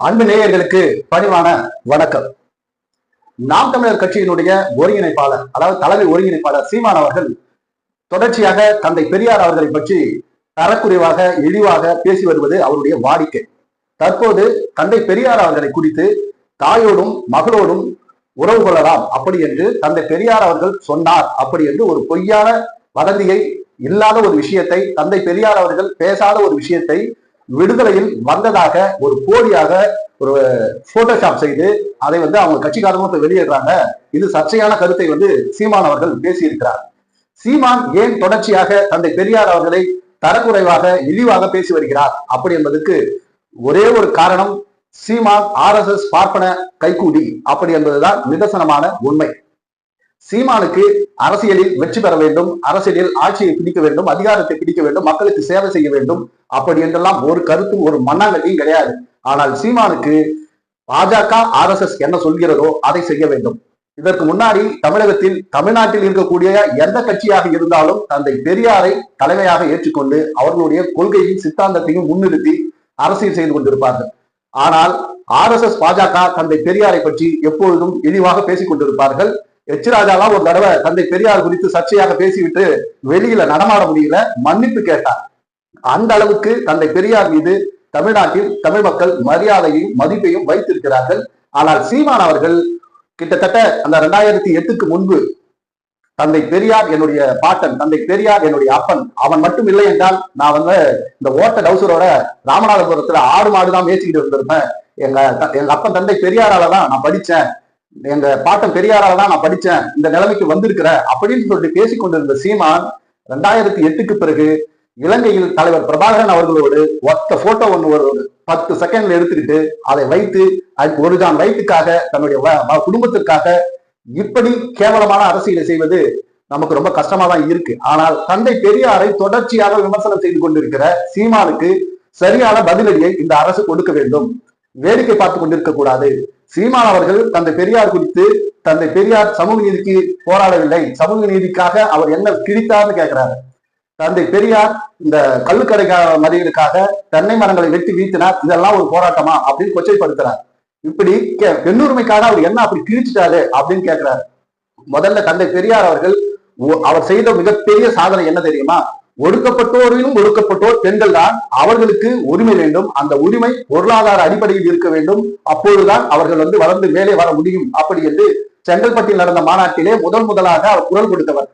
அன்பு நேயர்களுக்கு பணிவான வணக்கம். நாம் தமிழர் கட்சியினுடைய ஒருங்கிணைப்பாளர் அதாவது தலைமை ஒருங்கிணைப்பாளர் சீமான் அவர்கள் தொடர்ச்சியாக தந்தை பெரியார் அவர்களை பற்றி தரக்குறைவாக இழிவாக பேசி வருவது அவருடைய வாடிக்கை. தற்போது தந்தை பெரியார் அவர்களை குறித்து தாயோடும் மகளோடும் உறவு கொள்ளலாம் அப்படி என்று தந்தை பெரியார் அவர்கள் சொன்னார். அப்படி என்று ஒரு பொய்யான வதந்தியை இல்லாத ஒரு விஷயத்தை தந்தை பெரியார் அவர்கள் பேசாத ஒரு விஷயத்தை விடுதலையில் வந்ததாக ஒரு போலியாக ஒரு போட்டோஷாப் செய்து அதை வந்து அவங்க கட்சிக்காரங்க இப்ப வெளியிடுறாங்க. இது சர்ச்சையான கருத்தை வந்து சீமான் அவர்கள் பேசியிருக்கிறார். சீமான் ஏன் தொடர்ச்சியாக தந்தை பெரியார் அவர்களை தரக்குறைவாக இழிவாக பேசி வருகிறார்? அப்படி என்பதற்கு ஒரே ஒரு காரணம் சீமான் ஆர் எஸ் எஸ் பார்ப்பன கைகூடி. அப்படி என்பதுதான் நிதர்சனமான உண்மை. சீமானுக்கு அரசியலில் வெற்றி பெற வேண்டும் அரசியலில் ஆட்சியை பிடிக்க வேண்டும் அதிகாரத்தை பிடிக்க வேண்டும் மக்களுக்கு சேவை செய்ய வேண்டும். அப்படி என்றெல்லாம் ஒரு கருத்தும் ஒரு மண்ணாங்கட்டியும் கிடையாது. ஆனால் சீமானுக்கு பாஜக ஆர் எஸ் எஸ் என்ன சொல்கிறதோ அதை செய்ய வேண்டும். இதற்கு முன்னாடி தமிழகத்தில் தமிழ்நாட்டில் இருக்கக்கூடிய எந்த கட்சியாக இருந்தாலும் தந்தை பெரியாரை தலைமையாக ஏற்றுக்கொண்டு அவர்களுடைய கொள்கையும் சித்தாந்தத்தையும் முன்னிறுத்தி அரசியல் செய்து கொண்டிருப்பார்கள். ஆனால் ஆர் எஸ் எஸ் பாஜக தந்தை பெரியாரை பற்றி எப்பொழுதும் இழிவாக பேசிக் கொண்டிருப்பார்கள். எச் ராஜாலாம் ஒரு தடவை தந்தை பெரியார் குறித்து சர்ச்சையாக பேசிவிட்டு வெளியில நடமாட முடியல மன்னிப்பு கேட்டார். அந்த அளவுக்கு தந்தை பெரியார் மீது தமிழ்நாட்டில் தமிழ் மக்கள் மரியாதையும் மதிப்பையும் வைத்திருக்கிறார்கள். ஆனால் சீமான் அவர்கள் கிட்டத்தட்ட அந்த ரெண்டாயிரத்தி எட்டுக்கு முன்பு தந்தை பெரியார் என்னுடைய பாட்டன் தந்தை பெரியார் என்னுடைய அப்பன் அவன் மட்டும் இல்லை என்றால் நான் வந்து இந்த ஓட்ட டவுசரோட ராமநாதபுரத்துல ஆடு மாடு தான் மேய்ச்சிக்கிட்டு இருந்திருப்பேன். எங்க எங்க அப்பன் தந்தை பெரியாரால தான் நான் படிச்சேன். எங்க பாட்டம் பெரியாரால தான் நான் படிச்சேன். இந்த நிலைமைக்கு வந்திருக்கிறேன் அப்படின்னு சொல்லிட்டு பேசிக்கொண்டிருந்த சீமான் ரெண்டாயிரத்தி எட்டுக்கு பிறகு இலங்கையில் தலைவர் பிரபாகரன் அவர்களோடு ஒத்த போட்டோ ஒன்று ஒரு பத்து செகண்ட்ல எடுத்துக்கிட்டு அதை வைத்து ஒரு ஜான் வயிற்றுக்காக தன்னுடைய வ- குடும்பத்திற்காக இப்படி கேவலமான அரசியலை செய்வது நமக்கு ரொம்ப கஷ்டமா தான் இருக்கு. ஆனால் தந்தை பெரியாரை தொடர்ச்சியாக விமர்சனம் செய்து கொண்டிருக்கிற சீமானுக்கு சரியான பதிலடியை இந்த அரசு கொடுக்க வேண்டும். வேடிக்கை பார்த்து கொண்டிருக்க கூடாது. சீமான் அவர்கள் தந்தை பெரியார் குறித்து தந்தை பெரியார் சமூக நீதிக்கு போராடவில்லை. சமூக நீதிக்காக அவர் என்ன கிழித்தார்னு கேட்கிறாரு தந்தை பெரியார் இந்த கல்லுக்கடை மறியலுக்காக தென்னை மரங்களை வெட்டி வீழ்த்தினார். இதெல்லாம் ஒரு போராட்டமா அப்படின்னு கொச்சைப்படுத்துறார். இப்படி கே- பெண்ணுரிமைக்காக அவர் என்ன அப்படி கிழிச்சிட்டாரு அப்படின்னு கேட்கிறாரு முதல்ல தந்தை பெரியார் அவர்கள் அவர் செய்த மிகப்பெரிய சாதனை என்ன தெரியுமா? ஒடுக்கப்பட்டோரிலும் ஒடுக்கப்பட்டோர் பெண்கள் தான் அவர்களுக்கு உரிமை வேண்டும். அந்த உரிமை பொருளாதார அடிப்படையில் இருக்க வேண்டும். அப்பொழுதுதான் அவர்கள் வந்து வளர்ந்து மேலே வர முடியும். அப்படி என்று செங்கல்பட்டில் நடந்த மாநாட்டிலே முதல் முதலாக அவர் குரல் கொடுத்தவர்.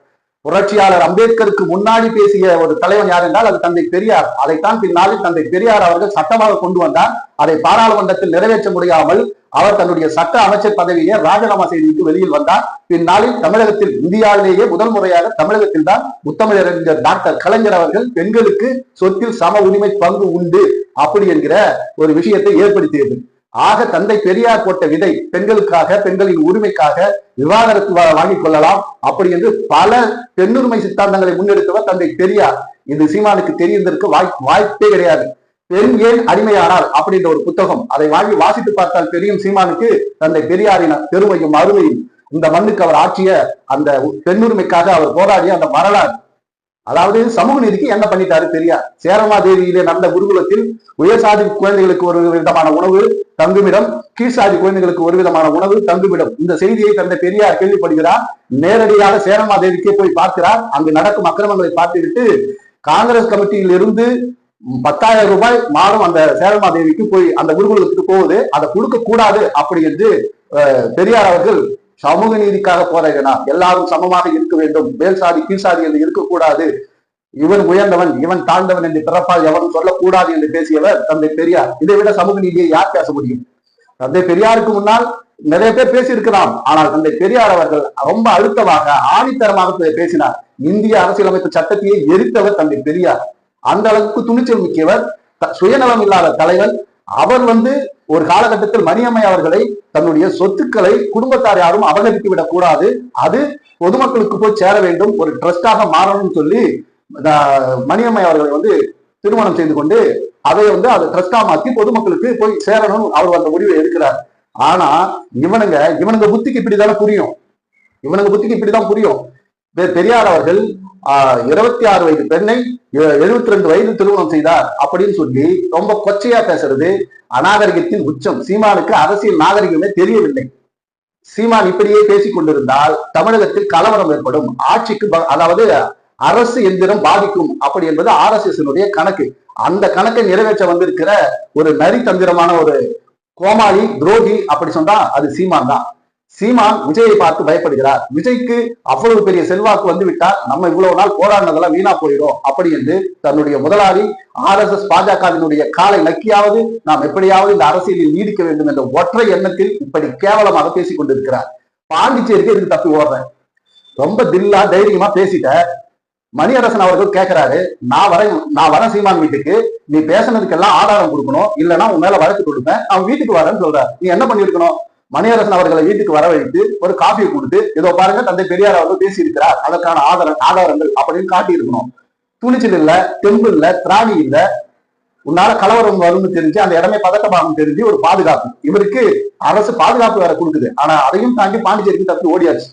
புரட்சியாளர் அம்பேத்கருக்கு முன்னாடி பேசிய ஒரு தலைவன் யார் என்றால் அது தந்தை பெரியார். அதைத்தான் பின்னாளில் தந்தை பெரியார் அவர்கள் சட்டமாக கொண்டு வந்தார். அதை பாராளுமன்றத்தில் நிறைவேற்ற முடியாமல் அவர் தன்னுடைய சட்ட அமைச்சர் பதவியை ராஜினாமா செய்துவிட்டு வெளியில் வந்தார். பின்னாளில் தமிழகத்தில் இந்தியாவிலேயே முதல் முறையாக தமிழகத்தில் தான் முத்தமிழறிஞர் டாக்டர் கலைஞர் அவர்கள் பெண்களுக்கு சொத்தில் சம உரிமை பங்கு உண்டு. அப்படி என்கிற ஒரு விஷயத்தை ஏற்படுத்தியது. ஆக தந்தை பெரியார் போட்ட விதை பெண்களுக்காக பெண்களின் உரிமைக்காக விவாகரத்து வாங்கிக் கொள்ளலாம். அப்படி என்று பல பெண்ணுரிமை சித்தாந்தங்களை முன்னெடுத்தவர் தந்தை பெரியார். இது சீமானுக்கு தெரிந்திருக்க வாய் வாய்ப்பே கிடையாது. பெண் ஏன் அடிமையானார் அப்படின்ற ஒரு புத்தகம். அதை வாங்கி வாசித்து பார்த்தால் தெரியும் சீமானுக்கு தந்தை பெரியாரின் பெருமையும் அருமையும். இந்த மண்ணுக்கு அவர் ஆற்றிய அந்த பெண்ணுரிமைக்காக அவர் போராடிய அந்த வரலாறு. அதாவது சமூக நீதிக்கு என்ன பண்ணிட்டாரு பெரியார்? சேரமாதேவியிலே நடந்த குருகுலத்தில் உயர்சாதி குழந்தைகளுக்கு ஒரு விதமான உணவு தங்குமிடம் கீழ்சாதி குழந்தைகளுக்கு ஒரு விதமான உணவு தங்குமிடம். இந்த செய்தியை தந்தை பெரியார் கேள்விப்படுகிறார். நேரடியாக சேரமாதேவிக்கே போய் பார்க்கிறார். அங்கு நடக்கும் அக்கிரமங்களை பார்த்துவிட்டு காங்கிரஸ் கமிட்டியில் இருந்து பத்தாயிரம் ரூபாய் மாதம் அந்த சேரமாதேவிக்கு போய் அந்த குருகுலத்துக்கு போகுது அதை கொடுக்க கூடாது அப்படி என்று அஹ், பெரியார் அவர்கள் சமூக நீதிக்காக போராடினார் எல்லாரும் சமமாக இருக்க வேண்டும். மேல் சாதி கீழ் சாதி என்று இருக்கக்கூடாது. இவன் உயர்ந்தவன் இவன் தாழ்ந்தவன் என்று பிறப்பால் எவரும் சொல்லக்கூடாது என்று பேசியவர் தந்தை பெரியார். இதை விட சமூக நீதியை யார் பேச முடியும்? தந்தை பெரியாருக்கு முன்னால் நிறைய பேர் பேசியிருக்கலாம். ஆனால் தந்தை பெரியார் அவர்கள் ரொம்ப அழுத்தமாக ஆணித்தரமாக பேசினார். இந்திய அரசியலமைப்பு சட்டத்தையே எரித்தவர் தந்தை பெரியார். அந்த அளவுக்கு துணிச்சல் மிக்கவர் சுயநலம் இல்லாத தலைவர் அவர் வந்து ஒரு காலகட்டத்தில் மணியம்மை அவர்களை தன்னுடைய சொத்துக்களை குடும்பத்தார் யாரும் அபகரித்து விடக் கூடாது. அது பொதுமக்களுக்கு போய் சேர வேண்டும். ஒரு ட்ரஸ்டாக மாறணும்னு சொல்லி மணியம்மை அவர்களை வந்து திருமணம் செய்து கொண்டு அதை வந்து அதை ட்ரஸ்டா மாத்தி பொதுமக்களுக்கு போய் சேரணும் அவர் அந்த முடிவை எடுக்கிறார். ஆனா இவனுங்க இவனுங்க புத்திக்கு இப்படிதானே புரியும். இவனுங்க புத்திக்கு இப்படிதான் புரியும். பெரியார் அவர்கள் இருபத்தி ஆறு வயது பெண்ணை எழுபத்தி ரெண்டு வயது திருமணம் செய்தார் அப்படின்னு சொல்லி ரொம்ப கொச்சையா பேசுறது அநாகரிகத்தின் உச்சம். சீமானுக்கு அரசியல் நாகரிகமே தெரியவில்லை. சீமான் இப்படியே பேசிக் கொண்டிருந்தால் தமிழகத்தில் கலவரம் ஏற்படும். ஆட்சிக்கு ப- அதாவது அரசு எந்திரம் பாதிக்கும் அப்படி என்பது ஆர் எஸ் எஸ் கணக்கு. அந்த கணக்கை நிறைவேற்ற வந்திருக்கிற ஒரு நரி தந்திரமான ஒரு கோமாளி துரோகி அப்படி சொன்னா அது சீமான் தான். சீமான் விஜயை பார்த்து பயப்படுகிறார். விஜய்க்கு அவ்வளவு பெரிய செல்வாக்கு வந்துவிட்டால் நம்ம இவ்வளவு நாள் போராடினதெல்லாம் வீணா போயிடும். அப்படி என்று தன்னுடைய முதலாளி ஆர் எஸ் எஸ் பாஜகவினுடைய காலை நக்கியாவது நாம் எப்படியாவது இந்த அரசியலில் நீடிக்க வேண்டும் என்ற ஒற்றை எண்ணத்தில் இப்படி கேவலமாக பேசிக் கொண்டிருக்கிறார். பாண்டிச்சேரிக்கு இதுக்கு தப்பி ஓடுறேன் ரொம்ப தில்லா தைரியமா பேசிட்ட. மணியரசன் அவர்கள் கேட்கிறாரு நான் வரேன் நான் வரேன் சீமான் வீட்டுக்கு. நீ பேசுனதுக்கெல்லாம் ஆதாரம் கொடுக்கணும். இல்லைன்னா உன் மேல வழக்கு கொடுப்பேன் அவன் வீட்டுக்கு வரேன்னு சொல்ற நீ என்ன பண்ணிருக்கணும் மணியரசன் அவர்களை வீட்டுக்கு வர வைத்து ஒரு காஃபியை கொடுத்து இதோ பாருங்க தந்தை பெரியார் அவர்கள் பேசியிருக்கிறார். அதற்கான ஆதார ஆதாரங்கள் அப்படின்னு காட்டி இருக்கணும் துணிச்சல் இல்ல தெம்பு இல்ல திராணி இல்ல. உன்னால கலவரம் வரும்னு தெரிஞ்சு அந்த இடமே பதட்டமாகும் தெரிஞ்சு ஒரு பாதுகாப்பு. இவருக்கு அரசு பாதுகாப்பு வேற கொடுக்குது. ஆனா அதையும் தாண்டி பாண்டிச்சேரிக்கு தப்பி ஓடியாச்சு.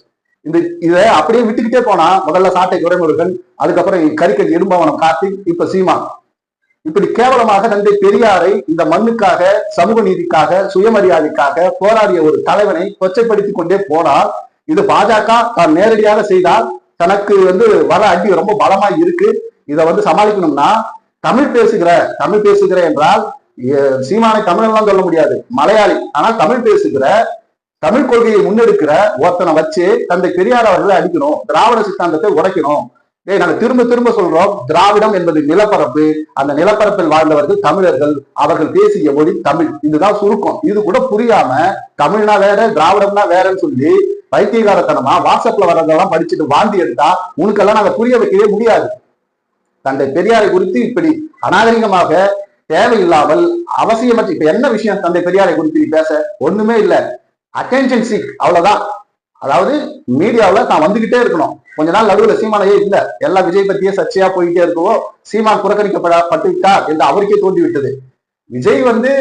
இந்த இதை அப்படியே விட்டுக்கிட்டே போனா முதல்ல சாட்டை துறைமுருகன் அதுக்கப்புறம் கறிக்கல் இரும்பவனம் கார்த்திக் இப்ப சீமா இப்படி கேவலமாக தந்தை பெரியாரை இந்த மண்ணுக்காக சமூக நீதிக்காக சுயமரியாதைக்காக போராடிய ஒரு தலைவனை கொச்சைப்படுத்திக் கொண்டே போனால் இது பாஜக தான் நேரடியாக செய்தால் தனக்கு வந்து வர அடி ரொம்ப பலமா இருக்கு. இதை வந்து சமாளிக்கணும்னா தமிழ் பேசுகிற தமிழ் பேசுகிற என்றால் சீமானை தமிழெல்லாம் சொல்ல முடியாது மலையாளி. ஆனால் தமிழ் பேசுகிற தமிழ் கொள்கையை முன்னெடுக்கிற ஒருத்தனை வச்சு தந்தை பெரியார் அவர்களை அடிக்கணும் திராவிட சித்தாந்தத்தை உடைக்கணும். ஏய் நாங்க திரும்ப திரும்ப சொல்றோம் திராவிடம் என்பது நிலப்பரப்பு அந்த நிலப்பரப்பில் வாழ்ந்தவர்கள் தமிழர்கள் அவர்கள் பேசிய மொழி தமிழ். இதுதான் சுருக்கம். இது கூட புரியாம தமிழ்னா வேற திராவிடம்னா வேறன்னு சொல்லி பைத்தியகாரத்தனமா வாட்ஸ்அப்ல வர்றதெல்லாம் படிச்சுட்டு வாந்தி எடுத்தா உனக்கெல்லாம் நாங்க புரிய வைக்கவே முடியாது. தந்தை பெரியாரை குறித்து இப்படி அநாகரிகமாக தேவையில்லாமல் அவசியமற்ற இப்ப என்ன விஷயம் தந்தை பெரியாரை குறித்து நீ பேச? ஒண்ணுமே இல்லை. அட்டென்ஷன் சீக் அவ்வளவுதான். அதாவது மீடியாவில் தான் வந்துகிட்டே இருக்கணும். கொஞ்ச நாள் நடுவில் சீமானையே இல்ல எல்லா விஜய் பத்தியே சர்ச்சையா போயிட்டே இருக்கவோ சீமான் புறக்கணிக்கப்பட்டு விட்டார் என்று அவருக்கே தோன்றிவிட்டது. விஜய் வந்து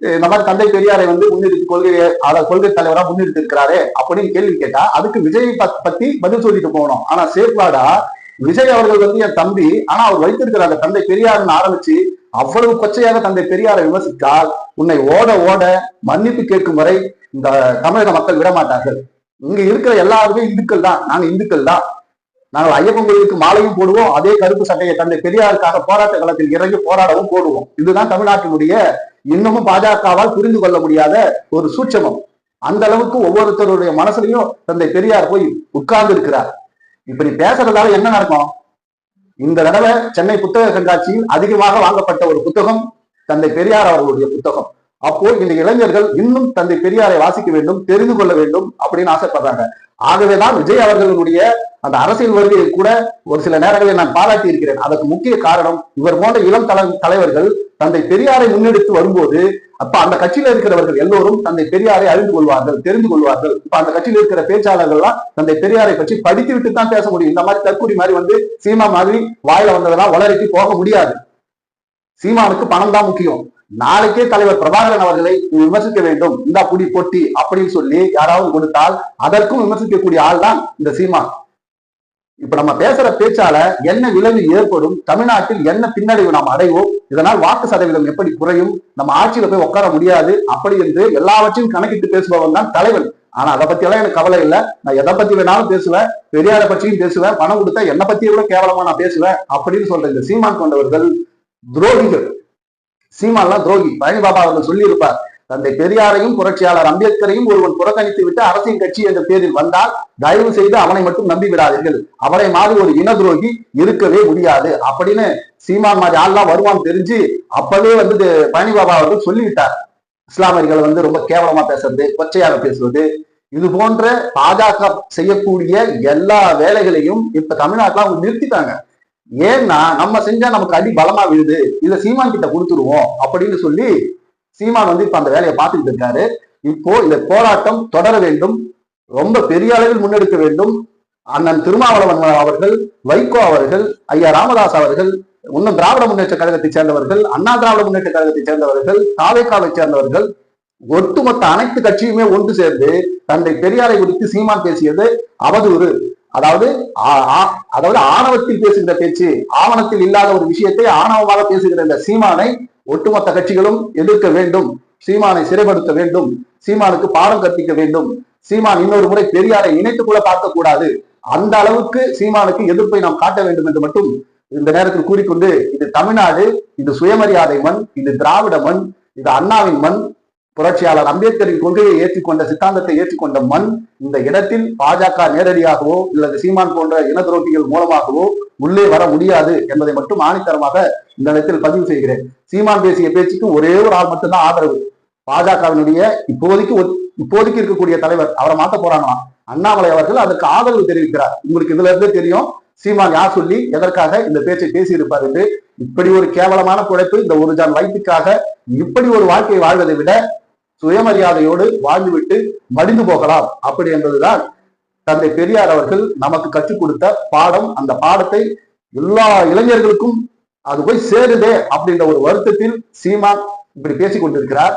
அஹ், இந்த மாதிரி தந்தை பெரியாரை வந்து முன்னிறுத்தி கொள்கை அதாவது கொள்கை தலைவரா முன்னிறுத்தி இருக்கிறாரு அப்படின்னு கேள்வி கேட்டா அதுக்கு விஜய் பத்- பத்தி பதில் சொல்லிட்டு போகணும். ஆனா சேஃப்கார்டா விஜய் அவர்கள் வந்து என் தம்பி ஆனா அவர் வைத்திருக்கிறார் அந்த தந்தை பெரியார்னு ஆரம்பிச்சு அவ்வளவு கொச்சையாக தந்தை பெரியாரை விமர்சித்தால் உன்னை ஓட ஓட மன்னிப்பு கேட்கும் வரை இந்த தமிழக மக்கள் விடமாட்டார்கள். இங்க இருக்கிற எல்லாருமே இந்துக்கள் தான். நாங்க இந்துக்கள் தான். நாங்கள் ஐயப்பன் கோயிலுக்கு மாலையும் போடுவோம். அதே கருப்பு சட்டையை தந்தை பெரியாருக்காக போராட்ட களத்தில் இறங்கி போராடவும் போடுவோம். இதுதான் தமிழ்நாட்டினுடைய இன்னமும் பாஜகவால் புரிந்து கொள்ள முடியாத ஒரு சூட்சமம். அந்த அளவுக்கு ஒவ்வொருத்தருடைய மனசுலயும் தந்தை பெரியார் போய் உட்கார்ந்து இருக்கிறார். இப்படி பேசுறதால என்ன நடக்கும்? இந்த தடவை சென்னை புத்தக கண்காட்சியில் அதிகமாக வாங்கப்பட்ட ஒரு புத்தகம் தந்தை பெரியார் அவர்களுடைய புத்தகம். அப்போ இந்த இளைஞர்கள் இன்னும் தந்தை பெரியாரை வாசிக்க வேண்டும் தெரிந்து கொள்ள வேண்டும் அப்படின்னு ஆசைப்படுறாங்க. ஆகவேதான் விஜய் அவர்களுடைய அந்த அரசியல் வருகையை கூட ஒரு சில நேரங்களில் நான் பாராட்டி இருக்கிறேன். அதற்கு முக்கிய காரணம் இவர் போன்ற இளம் தல தலைவர்கள் தந்தை பெரியாரை முன்னெடுத்து வரும்போது அப்ப அந்த கட்சியில இருக்கிறவர்கள் எல்லோரும் தந்தை பெரியாரை அறிந்து கொள்வார்கள் தெரிந்து கொள்வார்கள். இப்ப அந்த கட்சியில இருக்கிற பேச்சாளர்கள்லாம் தந்தை பெரியாரை பற்றி படித்து விட்டு தான் பேச முடியும். இந்த மாதிரி தற்கூரி மாதிரி வந்து சீமா மாதிரி வாயில வந்ததெல்லாம் வளரிக்கு போக முடியாது. சீமானுக்கு பணம் தான் முக்கியம். நாளைக்கே தலைவர் பிரபாகரன் அவர்களை நீ விமர்சிக்க வேண்டும். இந்த புடி பொட்டி அப்படின்னு சொல்லி யாராவது கொடுத்தால் அதற்கும் விமர்சிக்கக்கூடிய ஆள் தான் இந்த சீமா. இப்ப நம்ம பேசுற பேச்சால என்ன விளைவு ஏற்படும் தமிழ்நாட்டில் என்ன பின்னடைவு நாம் அடைவோம் இதனால் வாக்கு சதவீதம் எப்படி குறையும் நம்ம ஆட்சியில போய் உட்கார முடியாது அப்படி என்று எல்லாவற்றையும் கணக்கிட்டு பேசுபவன் தான் தலைவன். ஆனா அதை பத்தி எல்லாம் எனக்கு கவலை இல்லை. நான் எதை பத்தி வேணாலும் பேசுவேன் பெரியாரை பற்றியும் பேசுவேன் பணம் கொடுத்தா என்னை பத்தி கூட கேவலமா நான் பேசுவேன் அப்படின்னு சொல்ற இந்த சீமான் கொண்டவர்கள் துரோகிகள். சீமான்லாம் துரோகி. பழனி பாபா அவர்கள் சொல்லியிருப்பார் தந்தை பெரியாரையும் புரட்சியாளர் அம்பேத்கரையும் ஒருவன் புறக்கணித்து விட்டு அரசியல் கட்சி என்ற பேரில் வந்தால் தயவு செய்து அவனை மட்டும் நம்பி விடாதீர்கள். அவரை மாதிரி ஒரு இன துரோகி இருக்கவே முடியாது. அப்படின்னு சீமான் மாதிரி ஆள்லாம் வருவான் தெரிஞ்சு அப்பவே வந்து பழனி பாபா அவர்கள் சொல்லிவிட்டார். இஸ்லாமியர்கள் வந்து ரொம்ப கேவலமா பேசுறது கொச்சையாக பேசுவது இது போன்ற பாஜக செய்யக்கூடிய எல்லா வேலைகளையும் இப்ப தமிழ்நாட்டில் அவங்க நிறுத்திட்டாங்க. ஏன்னா நம்ம செஞ்சா நமக்கு அடி பலமா விழுது. இல்ல சீமான் கிட்ட கொடுத்துருவோம் அப்படின்னு சொல்லி சீமான் வந்து இப்ப அந்த வேலையை பார்த்துக்கிட்டு இருக்காரு. இப்போ இந்த போராட்டம் தொடர வேண்டும். ரொம்ப பெரிய அளவில் முன்னெடுக்க வேண்டும். அண்ணன் திருமாவளவன் அவர்கள் வைகோ அவர்கள் ஐயா ராமதாஸ் அவர்கள் இன்னும் திராவிட முன்னேற்ற கழகத்தை சேர்ந்தவர்கள் அண்ணா திராவிட முன்னேற்ற கழகத்தை சேர்ந்தவர்கள் தாவேக்காவை சேர்ந்தவர்கள் ஒட்டுமொத்த அனைத்து கட்சியுமே ஒன்று சேர்ந்து தந்தை பெரியாரை குறித்து சீமான் பேசியது அவதூறு. அதாவது ஆ- ஆ- அதாவது ஆணவத்தில் பேசுகிற பேச்சு ஆவணத்தில் இல்லாத ஒரு விஷயத்தை ஆணவமாக பேசுகிற இந்த சீமானை ஒட்டுமொத்த கட்சிகளும் எதிர்க்க வேண்டும் சீமானை சிறைப்படுத்த வேண்டும் சீமானுக்கு பாடம் கற்பிக்க வேண்டும் சீமான் இன்னொரு முறை பெரியாரை இணைத்து கூட பார்க்க கூடாது அந்த அளவுக்கு சீமானுக்கு எதிர்ப்பை நாம் காட்ட வேண்டும் என்று மட்டும் இந்த நேரத்தில் கூறிக்கொண்டு இது தமிழ்நாடு இது சுயமரியாதை மண் இது திராவிட மண் இது அண்ணாவின் மண் புரட்சியாளர் அம்பேத்கரின் கொள்கையை ஏற்றுக்கொண்ட சித்தாந்தத்தை ஏற்றுக்கொண்ட மண் இந்த இடத்தில் பாஜக நேரடியாகவோ அல்லது சீமான் போன்ற இன துரோகிகள் மூலமாகவோ உள்ளே வர முடியாது என்பதை மட்டும் ஆணித்தரமாக இந்த இடத்தில் பதிவு செய்கிறேன். சீமான் பேசிய பேச்சுக்கு ஒரே ஒரு ஆள் மட்டும்தான் ஆதரவு. பாஜகவினுடைய இப்போதைக்கு ஒத்- இப்போதைக்கு இருக்கக்கூடிய தலைவர் அவரை மாத்த போறாங்களாம் அண்ணாமலை அவர்கள் அதற்கு ஆதரவு தெரிவிக்கிறார். உங்களுக்கு இதுல இருந்தே தெரியும். சீமான் யார் சொல்லி எதற்காக இந்த பேச்சை பேசியிருப்பார் என்று. இப்படி ஒரு கேவலமான குழைப்பு இந்த ஒரு ஜான் வயிற்றுக்காக இப்படி ஒரு வாழ்க்கையை வாழ்வதை விட சுயமரியாதையோடு வாழ்ந்துவிட்டு மடிந்து போகலாம். அப்படி என்பதுதான் தந்தை பெரியார் அவர்கள் நமக்கு கற்றுக் கொடுத்த பாடம். அந்த பாடத்தை எல்லா இளைஞர்களுக்கும் அது போய் சேருதே அப்படின்ற ஒரு வருத்தத்தில் சீமான் இப்படி பேசிக் கொண்டிருக்கிறார்.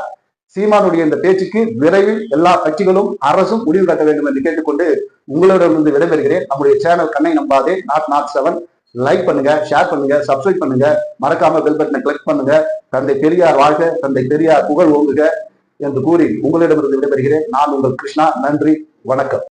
சீமானுடைய இந்த பேச்சுக்கு விரைவில் எல்லா கட்சிகளும் அரசும் முடிவு கட்ட வேண்டும் என்று கேட்டுக்கொண்டு உங்களிடமிருந்து விடைபெறுகிறேன். நம்முடைய சேனல் கண்ணை நம்பாதே. Naught naught seven. லைக் பண்ணுங்க ஷேர் பண்ணுங்க சப்ஸ்கிரைப் பண்ணுங்க. மறக்காம பெல் பட்டனை கிளிக் பண்ணுங்க. தந்தை பெரியார் வாழ்க. தந்தை பெரியார் புகழ் ஓங்குக. என்று கூறி உங்களிடமிருந்து விடைபெறுகிறேன். நான் உங்கள் கிருஷ்ணா. நன்றி. வணக்கம்.